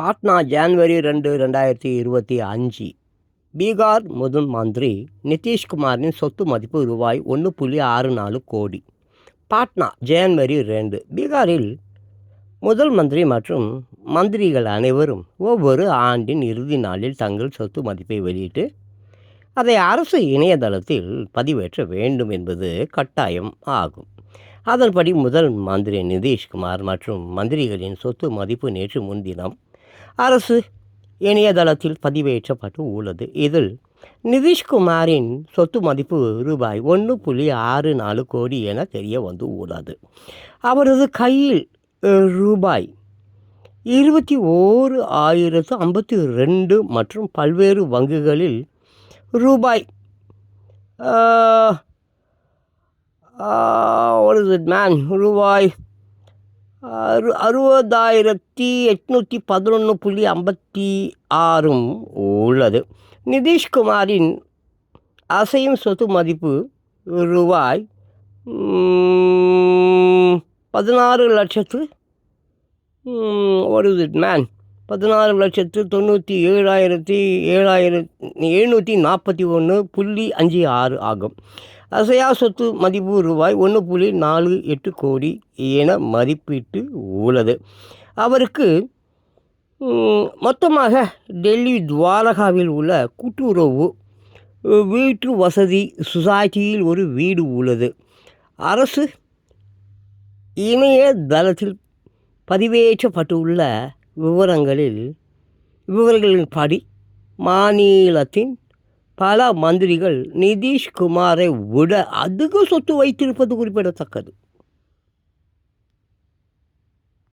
Patna January ரெண்டு ரெண்டாயிரத்தி இருபத்தி அஞ்சு. பீகார் முதல் மந்திரி நிதிஷ்குமாரின் சொத்து மதிப்பு ரூபாய் ஒன்று புள்ளி ஆறு நாலு கோடி. பாட்னா ஜான்வரி ரெண்டு. பீகாரில் முதல் மந்திரி மற்றும் மந்திரிகள் அனைவரும் ஒவ்வொரு ஆண்டின் இறுதி நாளில் தங்கள் சொத்து மதிப்பை வெளியிட்டு அதை அரசு இணையதளத்தில் பதிவேற்ற வேண்டும் என்பது கட்டாயம் ஆகும். அதன்படி முதல் மந்திரி நிதிஷ்குமார் மற்றும் மந்திரிகளின் சொத்து மதிப்பு நேற்று முன்தினம் அரசு இணையதளத்தில் பதிவேற்றப்பட்டு உள்ளது. இதில் நிதிஷ்குமாரின் சொத்து மதிப்பு ரூபாய் ஒன்று புள்ளி ஆறு நாலு கோடி என தெரிய வந்து உள்ளது. அவரது கையில் ரூபாய் இருபத்தி ஓரு ஆயிரத்து ஐம்பத்தி ரெண்டு மற்றும் பல்வேறு வங்கிகளில் ரூபாய் ஒரு மேன் ரூபாய் அறு அறுபதாயிரத்தி எட்நூற்றி பதினொன்று புள்ளி ஐம்பத்தி ஆறும் உள்ளது. நிதிஷ்குமாரின் அசையும் சொத்து மதிப்பு ரூபாய் பதினாறு லட்சத்து ஒரு மேன் பதினாறு லட்சத்து தொண்ணூற்றி ஏழாயிரத்தி ஏழாயிரத்தி எழுநூற்றி நாற்பத்தி ஒன்று புள்ளி அஞ்சு ஆறு ஆகும். அசையா சொத்து மதிப்பு ரூபாய் ஒன்று புள்ளி நாலு எட்டு கோடி என மதிப்பீட்டு உள்ளது. அவருக்கு மொத்தமாக டெல்லி துவாரகாவில் உள்ள கூட்டுறவு வீட்டு வசதி சொசைட்டியில் ஒரு வீடு உள்ளது. அரசு இணையதளத்தில் பதிவேற்றப்பட்டுள்ள விவரங்களில் விவரங்களின்படி மாநிலத்தின் பல மந்திரிகள் நிதிஷ்குமாரை விட அதிக சொத்து வைத்திருப்பது குறிப்பிடத்தக்கது.